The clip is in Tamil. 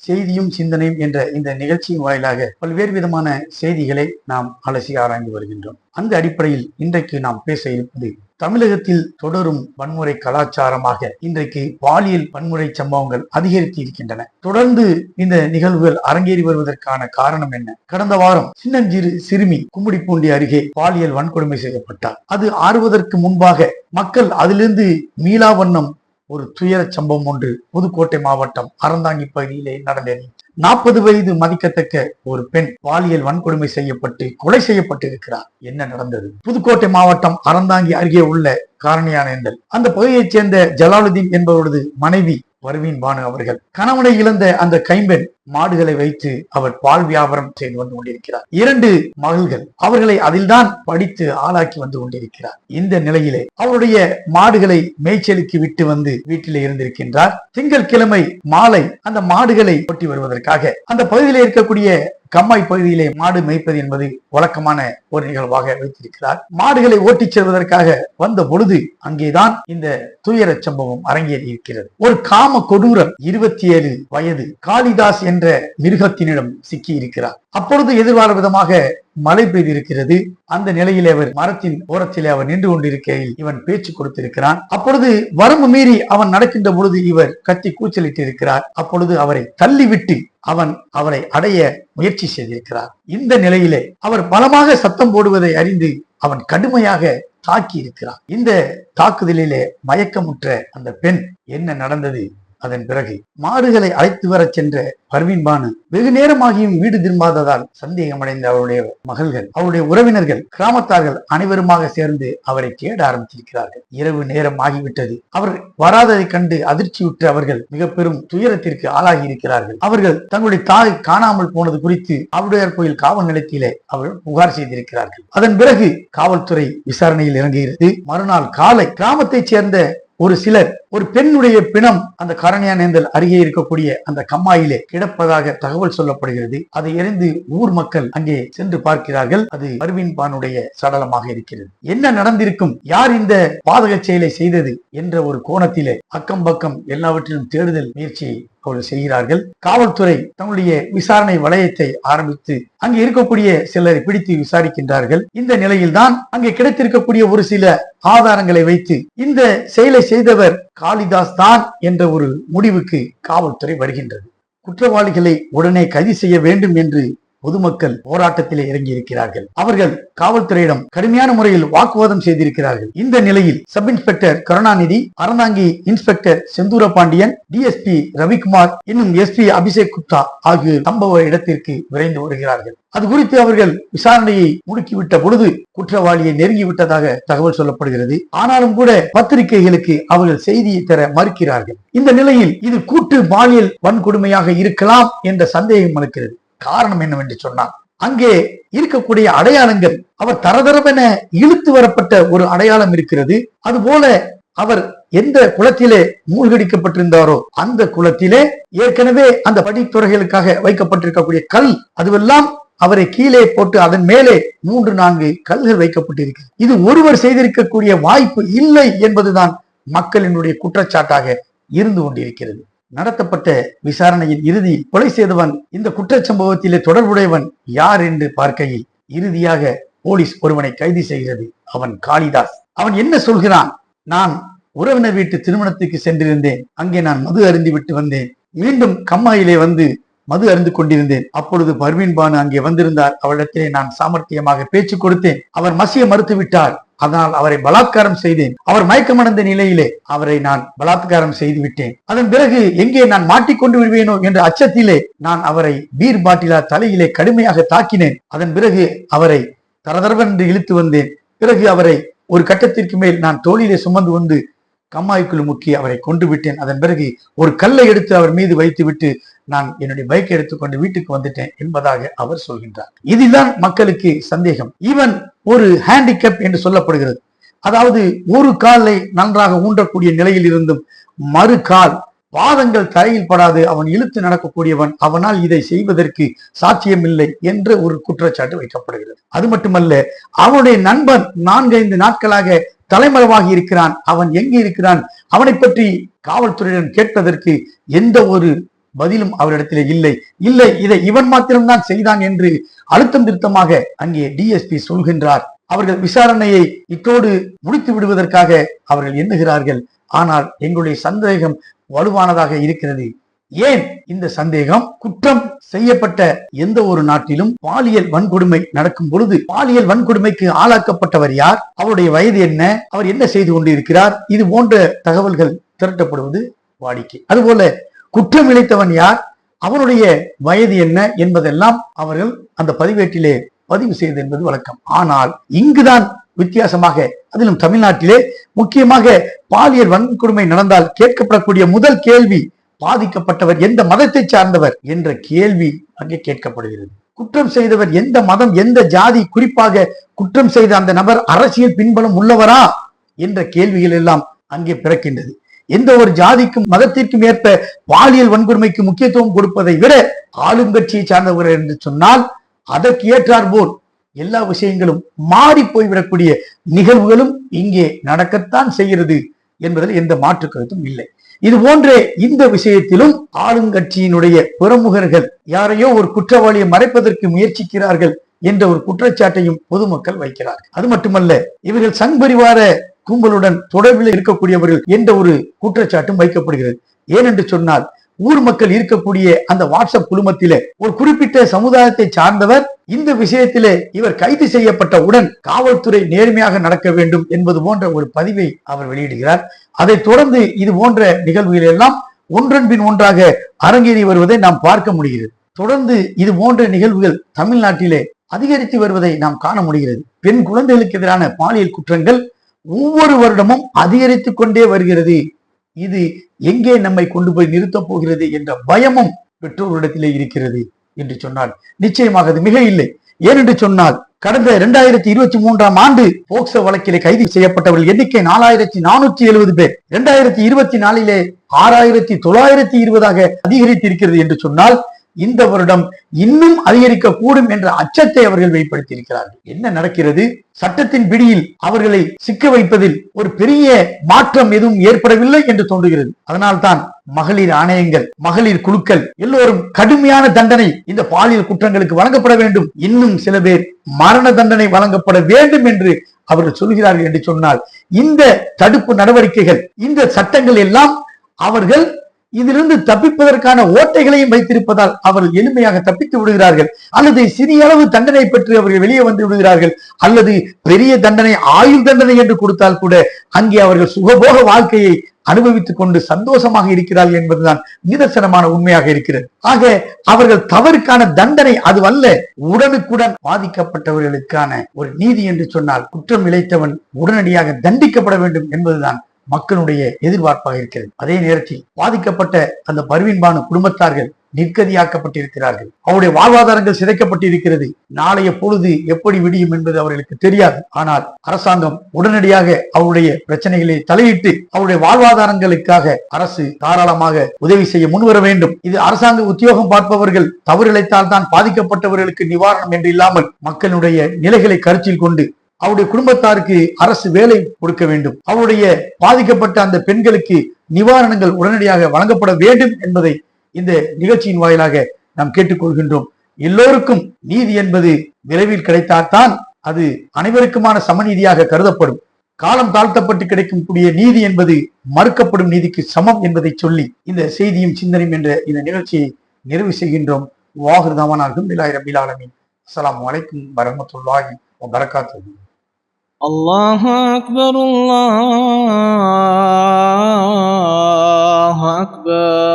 செய்தியும் சிந்தனையும் என்ற இந்த நிகழ்ச்சியின் வாயிலாக பல்வேறு விதமான செய்திகளை நாம் அலசி ஆராய்ந்து வருகின்றோம். அந்த அடிப்படையில் இன்றைக்கு நாம் பேச இருப்பது தமிழகத்தில் தொடரும் வன்முறை கலாச்சாரமாக இன்றைக்கு பாலியல் வன்முறை சம்பவங்கள் அதிகரித்து இருக்கின்றன. தொடர்ந்து இந்த நிகழ்வுகள் அரங்கேறி வருவதற்கான காரணம் என்ன? கடந்த வாரம் சின்னஞ்சிறு சிறுமி கும்மிடிப்பூண்டி அருகே பாலியல் வன்கொடுமை செய்யப்பட்டார். அது ஆறுவதற்கு முன்பாக மக்கள் அதிலிருந்து மீளா வண்ணம் ஒரு துயர சம்பவம் ஒன்று. புதுக்கோட்டை மாவட்டம் அறந்தாங்கி பகுதியிலே நடந்தது நாற்பது வயது மதிக்கத்தக்க ஒரு பெண் பாலியல் வன்கொடுமை செய்யப்பட்டு கொலை செய்யப்பட்டிருக்கிறார். என்ன நடந்தது? புதுக்கோட்டை மாவட்டம் அறந்தாங்கி அருகே உள்ள காரணியானேந்தல் அந்த பகுதியைச் சேர்ந்த ஜலாலுதீன் என்பவரது மனைவி வருவீன் பானு அவர்கள். கணவனை இழந்த அந்த கைம்பெண் மாடுகளை வைத்து அவர் பால் வியாபாரம் செய்து வந்து கொண்டிருக்கிறார். இரண்டு மகள்கள் அவர்களை அதில்தான் படித்து ஆளாக்கி வந்து கொண்டிருக்கிறார். இந்த நிலையிலே அவருடைய மாடுகளை மேய்ச்சலுக்கு விட்டு வந்து வீட்டிலே இருந்திருக்கின்றார். திங்கட்கிழமை மாலை அந்த மாடுகளை ஒட்டி வருவதற்காக அந்த பகுதியில் இருக்கக்கூடிய கம்மாய் பகுதியிலே மாடு மேய்ப்பது என்பது வழக்கமான ஒரு நிகழ்வாக வைத்திருக்கிறார். மாடுகளை ஓட்டிச் செல்வதற்காக வந்த பொழுது அங்கேதான் இந்த துயர சம்பவம் அரங்கேறி இருக்கிறது. ஒரு காம கொடூரம் இருபத்தி ஏழு வயது காளிதாஸ் என்ற மிருகத்தினிடம் சிக்கி இருக்கிறார் அப்பொழுது எதிர்பார விதமாக மழை பெய்திருக்கிறது. அந்த நிலையில் அவர் மரத்தின் ஓரத்திலே அவர் நின்று கொண்டிருக்கையில் இவன் பேச்சு கொடுத்திருக்கிறான். அப்பொழுது வரம்பு மீறி அவன் நடக்கின்ற பொழுது இவர் கத்தி கூச்சலிட்டு இருக்கிறார் அப்பொழுது அவரை தள்ளிவிட்டு அவன் அவரை அடைய முயற்சி செய்திருக்கிறார். இந்த நிலையிலே அவர் பலமாக சத்தம் போடுவதை அறிந்து அவன் கடுமையாக தாக்கி இருக்கிறான் இந்த தாக்குதலிலே மயக்கமுற்ற அந்த பெண் என்ன நடந்தது? அதன் பிறகு மாடுகளை அழைத்து வரச் சென்ற பர்வீன் பானு வெகு நேரமாகியும் வீடு திரும்பாததால் சந்தேகமடைந்த அவருடைய மகள்கள் அவருடைய உறவினர்கள் கிராமத்தார்கள் அனைவருமாக சேர்ந்து அவரை தேட ஆரம்பித்திருக்கிறார்கள். இரவு நேரம் ஆகிவிட்டது. அவர் வராததை கண்டு அதிர்ச்சியுற்ற அவர்கள் மிக பெரும் துயரத்திற்கு ஆளாகி இருக்கிறார்கள் அவர்கள் தங்களுடைய தாய் காணாமல் போனது குறித்து அவருடைய கோயில் காவல் நிலையத்திலே அவர்கள் புகார் செய்திருக்கிறார்கள். அதன் பிறகு காவல்துறை விசாரணையில் இறங்குகிறது. மறுநாள் காலை கிராமத்தைச் சேர்ந்த ஒரு சிலர் ஒரு பெண்ணுடைய பிணம் அந்த கரணியானேந்தல் அருகே இருக்கக்கூடிய அந்த கம்மாயிலே கிடப்பதாக தகவல் சொல்லப்படுகிறது. அதை எறிந்து ஊர் மக்கள் அங்கே சென்று பார்க்கிறார்கள். அது பர்வீன் பானுடைய சடலமாக இருக்கிறது. என்ன நடந்திருக்கும்? யார் இந்த பாதக செயலை செய்தது? என்ற ஒரு கோணத்திலே அக்கம் பக்கம் எல்லாவற்றிலும் தேடுதல் முயற்சி அவர்கள் செய்கிறார்கள். காவல்துறை தங்களுடைய விசாரணை வளையத்தை ஆரம்பித்து அங்கு இருக்கக்கூடிய சிலரை பிடித்து விசாரிக்கின்றார்கள். இந்த நிலையில்தான் அங்கு கிடைத்திருக்கக்கூடிய ஒரு சில ஆதாரங்களை வைத்து இந்த செயலை செய்தவர் காளிதாஸ் தான் என்ற ஒரு முடிவுக்கு காவல்துறை வருகின்றது. குற்றவாளிகளை உடனே கைது செய்ய வேண்டும் என்று பொதுமக்கள் போராட்டத்திலே இறங்கி இருக்கிறார்கள் அவர்கள் காவல்துறையிடம் கடுமையான முறையில் வாக்குவாதம் செய்திருக்கிறார்கள். இந்த நிலையில் sub inspector Karunanidhi Aranthangi inspector Senthura Pandian DSP Ravikumar இன்னும் எஸ்பி அபிஷேக் குப்தா ஆகியோர் சம்பவ இடத்திற்கு விரைந்து வருகிறார்கள். அது குறித்து அவர்கள் விசாரணையை முடுக்கிவிட்ட பொழுது குற்றவாளியை நெருங்கி விட்டதாக தகவல் சொல்லப்படுகிறது. ஆனாலும் கூட பத்திரிகைகளுக்கு அவர்கள் செய்தியை தர மறுக்கிறார்கள். இந்த நிலையில் இது கூட்டு பாலியல் வன்கொடுமையாக இருக்கலாம் என்ற சந்தேகம் இருக்கிறது காரணம் என்னவென்று சொன்னால் அங்கே இருக்கக்கூடிய அடையாளங்கள் அவர் தரதரவென இழுத்து வரப்பட்ட ஒரு அடையாளம் இருக்கிறது. அதுபோல அவர் எந்த குளத்திலே மூழ்கடிக்கப்பட்டிருந்தாரோ அந்த குளத்திலே ஏற்கனவே அந்த படித்துறைகளுக்காக வைக்கப்பட்டிருக்கக்கூடிய கல் அதுவெல்லாம் அவரை கீழே போட்டு அதன் மேலே மூன்று நான்கு கல்கள் வைக்கப்பட்டிருக்கு இது ஒருவர் செய்திருக்கக்கூடிய வாய்ப்பு இல்லை என்பதுதான் மக்களினுடைய குற்றச்சாட்டாக இருந்து கொண்டிருக்கிறது. நடத்தப்பட்ட விசாரணையின் இறுதி கொலை செய்தவன் இந்த குற்றச்சம்பவத்திலே தொடர்புடையவன் யார் என்று பார்க்கையில் இறுதியாக போலீஸ் ஒருவனை கைது செய்கிறது அவன் காளிதாஸ். அவன் என்ன சொல்கிறான்? நான் உறவினர் வீட்டு திருமணத்துக்கு சென்றிருந்தேன் அங்கே நான் மது அருந்தி விட்டு வந்தேன். மீண்டும் கம்மாயிலே வந்து மது அறிந்து கொண்டிருந்தேன். அப்பொழுது பர்வீன் பானு அங்கே வந்திருந்தார். அவளிடத்திலே நான் சாமர்த்தியமாக பேச்சு கொடுத்தேன். அவர் மசிய மறுத்து விட்டார் அதனால் அவரை பலாத்காரம் செய்தேன். அவர் மயக்கமடைந்த நிலையிலே அவரை நான் பலாத்காரம் செய்து விட்டேன் அதன் பிறகு எங்கே நான் மாட்டிக்கொண்டு விடுவேனோ என்ற அச்சத்திலே நான் அவரை பீர் பாட்டிலா தலையிலே கடுமையாக தாக்கினேன். அதன் பிறகு அவரை தரதரவென்று இழுத்து வந்தேன். பிறகு அவரை ஒரு கட்டத்திற்கு மேல் நான் தோளிலே சுமந்து வந்து கம்மாய்க்குள் முக்கி அவரை கொண்டு விட்டேன். அதன் பிறகு ஒரு கல்லை எடுத்து அவர் மீது வைத்துவிட்டு நான் என்னுடைய பைக்கை எடுத்துக்கொண்டு வீட்டுக்கு வந்துட்டேன் என்பதாக அவர் சொல்கின்றார். இதுதான் மக்களுக்கு சந்தேகம். ஈவன் ஒரு ஹேண்டிகேப் என்று சொல்லப்படுகிறது. அதாவது ஒரு காலை நன்றாக ஊன்றக்கூடிய நிலையில் இருந்தும் மறு கால் பாதங்கள் தரையில் படாது அவன் இழுத்து நடக்கக்கூடியவன் அவனால் இதை செய்வதற்கு சாத்தியமில்லை என்ற ஒரு குற்றச்சாட்டு வைக்கப்படுகிறது. அது மட்டுமல்ல அவனுடைய நண்பன் நான்கைந்து நாட்களாக தலைமறைவாகி இருக்கிறான். அவன் எங்கே இருக்கிறான்? அவனை பற்றி காவல்துறையிடம் கேட்பதற்கு எந்த ஒரு பதிலும் அவரிடத்திலே இல்லை. இல்லை இதை இவன் மாத்திரம்தான் செய்தான் என்று அழுத்தம் திருத்தமாக அங்கே டிஎஸ்பி சொல்கின்றார். அவர்கள் விசாரணையை இத்தோடு முடித்து விடுவதற்காக அவர்கள் எண்ணுகிறார்கள். ஆனால் எங்களுடைய சந்தேகம் வலுவானதாக இருக்கிறது. ஏன் இந்த சந்தேகம்? குற்றம் செய்யப்பட்ட எந்த ஒரு நாட்டிலும் பாலியல் வன்கொடுமை நடக்கும் பொழுது பாலியல் வன்கொடுமைக்கு ஆளாக்கப்பட்டவர் யார்? அவருடைய வயது என்ன? அவர் என்ன செய்து கொண்டிருக்கிறார்? இது போன்ற தகவல்கள் திரட்டப்படுவது வாடிக்கை. அதுபோல குற்றம் இழைத்தவன் யார்? அவனுடைய வயது என்ன என்பதெல்லாம் அவர்கள் அந்த பதிவேட்டிலே பதிவு செய்தது என்பது வழக்கம். ஆனால் இங்குதான் வித்தியாசமாக அதிலும் தமிழ்நாட்டிலே முக்கியமாக பாலியல் வன்கொடுமை நடந்தால் கேட்கப்படக்கூடிய முதல் கேள்வி பாதிக்கப்பட்டவர் எந்த மதத்தை சார்ந்தவர் என்ற கேள்வி அங்கே கேட்கப்படுகிறது. குற்றம் செய்தவர் எந்த மதம் எந்த ஜாதி குறிப்பாக குற்றம் செய்த அந்த நபர் அரசியல் பின்பலம் உள்ளவரா என்ற கேள்விகள் எல்லாம் அங்கே பிறக்கின்றது. எந்த ஒரு ஜாதிக்கும் மதத்திற்கும் ஏற்ப பாலியல் வன்கொடுமைக்கு முக்கியத்துவம் கொடுப்பதை விட ஆளும் கட்சியை சார்ந்தவர் என்று சொன்னால் அதற்கு ஏற்றார் போல் எல்லா விஷயங்களும் மாறி போய்விடக்கூடிய நிகழ்வுகளும் இங்கே நடக்கத்தான் செய்கிறது என்பதில் எந்த மாற்று கருத்தும் இல்லை. இது போன்றே இந்த விஷயத்திலும் ஆளுங்கட்சியினுடைய பிரமுகர்கள் யாரையோ ஒரு குற்றவாளியை மறைப்பதற்கு முயற்சிக்கிறார்கள் என்ற ஒரு குற்றச்சாட்டையும் பொதுமக்கள் வைக்கிறார்கள். அது மட்டுமல்ல இவர்கள் சங் பரிவார கும்பலுடன் தொடர்பில் இருக்கக்கூடியவர்கள் என்ற ஒரு குற்றச்சாட்டும் வைக்கப்படுகிறது. ஏனென்று சொன்னால் ஊர் மக்கள் இருக்கக்கூடிய அந்த வாட்ஸ்அப் குழுமத்திலே ஒரு குறிப்பிட்ட சமுதாயத்தை சார்ந்தவர் இந்த விஷயத்திலே இவர் கைது செய்யப்பட்ட உடன் காவல்துறை நேர்மையாக நடக்க வேண்டும் என்பது போன்ற ஒரு பதிவை அவர் வெளியிடுகிறார். அதைத் தொடர்ந்து இது போன்ற நிகழ்வுகள் எல்லாம் ஒன்றன் பின் ஒன்றாக அரங்கேறி வருவதை நாம் பார்க்க முடிகிறது. தொடர்ந்து இது போன்ற நிகழ்வுகள் தமிழ்நாட்டிலே அதிகரித்து வருவதை நாம் காண முடிகிறது. பெண் குழந்தைகளுக்கு எதிரான பாலியல் குற்றங்கள் ஒவ்வொரு வருடமும் அதிகரித்து கொண்டே வருகிறது. இது எங்கே நம்மை கொண்டு போய் நிறுத்தப் போகிறது என்ற பயமும் பெற்றோரிடத்திலே இருக்கிறது என்று சொன்னால் நிச்சயமாக அது மிக இல்லை. ஏனென்று சொன்னால் கடந்த இரண்டாயிரத்தி இருபத்தி மூன்றாம் ஆண்டு போக்சோ வழக்கிலே கைது செய்யப்பட்டவர்கள் எண்ணிக்கை நாலாயிரத்தி நானூற்றி எழுபது பேர். இரண்டாயிரத்தி இருபத்தி நாலிலே ஆறாயிரத்தி தொள்ளாயிரத்தி இருபதாக அதிகரித்திருக்கிறது என்று சொன்னால் இந்த வருடம் இன்னும் அதிகரிக்க கூடும் என்ற அச்சத்தை அவர்கள் வெளிப்படுத்தியிருக்கிறார்கள். என்ன நடக்கிறது? சட்டத்தின் பிடியில் அவர்களை சிக்க வைப்பதில் ஒரு பெரிய மாற்றம் எதுவும் ஏற்படவில்லை என்று தோன்றுகிறது. அதனால்தான் மகளிர் ஆணையங்கள் மகளிர் குழுக்கள் எல்லோரும் கடுமையான தண்டனை இந்த பாலியல் குற்றங்களுக்கு வழங்கப்பட வேண்டும். இன்னும் சில பேர் மரண தண்டனை வழங்கப்பட வேண்டும் என்று அவர்கள் சொல்கிறார்கள் என்று சொன்னால் இந்த தடுப்பு நடவடிக்கைகள் இந்த சட்டங்கள் எல்லாம் அவர்கள் இதிலிருந்து தப்பிப்பதற்கான ஓட்டைகளையும் வைத்திருப்பதால் அவர்கள் எளிமையாக தப்பித்து விடுகிறார்கள். அல்லது சிறிய அளவு தண்டனை பெற்று அவர்கள் வெளியே வந்து விடுகிறார்கள். அல்லது பெரிய தண்டனை ஆயுள் தண்டனை என்று கொடுத்தால் கூட அங்கே அவர்கள் சுகபோக வாழ்க்கையை அனுபவித்துக் கொண்டு சந்தோஷமாக இருக்கிறார்கள் என்பதுதான் நிதர்சனமான உண்மையாக இருக்கிறது. ஆக அவர்கள் தவறுக்கான தண்டனை அதுவல்ல உடனுக்குடன் பாதிக்கப்பட்டவர்களுக்கான ஒரு நீதி என்று சொன்னால் குற்றம் இழைத்தவன் உடனடியாக தண்டிக்கப்பட வேண்டும் என்பதுதான் மக்களுடைய எதிர்பார்ப்பாக இருக்கிறது. அதே நேரத்தில் பாதிக்கப்பட்ட அந்த பருவின்பான குடும்பத்தார்கள் நிர்கதியாக்கப்பட்டிருக்கிறார்கள். அவருடைய வாழ்வாதாரங்கள் சிதைக்கப்பட்டிருக்கிறது. நாளைய பொழுது எப்படி விடியும் என்பது அவர்களுக்கு தெரியாது. ஆனால் அரசாங்கம் உடனடியாக அவருடைய பிரச்சனைகளை தலையிட்டு அவருடைய வாழ்வாதாரங்களுக்காக அரசு தாராளமாக உதவி செய்ய முன்வர வேண்டும். இது அரசாங்க உத்தியோகம் பார்ப்பவர்கள் தவறிழைத்தால் தான் பாதிக்கப்பட்டவர்களுக்கு நிவாரணம் என்று இல்லாமல் மக்களுடைய நிலைகளை கருத்தில் கொண்டு அவருடைய குடும்பத்தாருக்கு அரசு வேலை கொடுக்க வேண்டும். அவருடைய பாதிக்கப்பட்ட அந்த பெண்களுக்கு நிவாரணங்கள் உடனடியாக வழங்கப்பட வேண்டும் என்பதை இந்த நிகழ்ச்சியின் வாயிலாக நாம் கேட்டுக்கொள்கின்றோம். எல்லோருக்கும் நீதி என்பது விரைவில் கிடைத்தால்தான் அது அனைவருக்குமான சமநீதியாக கருதப்படும். காலம் தாழ்த்தப்பட்டு கிடைக்கும் கூடிய நீதி என்பது மறுக்கப்படும் நீதிக்கு சமம் என்பதை சொல்லி இந்த செய்தியும் சிந்தனையும் என்ற இந்த நிகழ்ச்சியை நிறைவு செய்கின்றோம். வாகிருதமானாகும் பிலாய் ரபில் ஆலமின். அஸ்ஸலாமு அலைக்கும் வரமத்துல்லாஹி الله أكبر الله أكبر.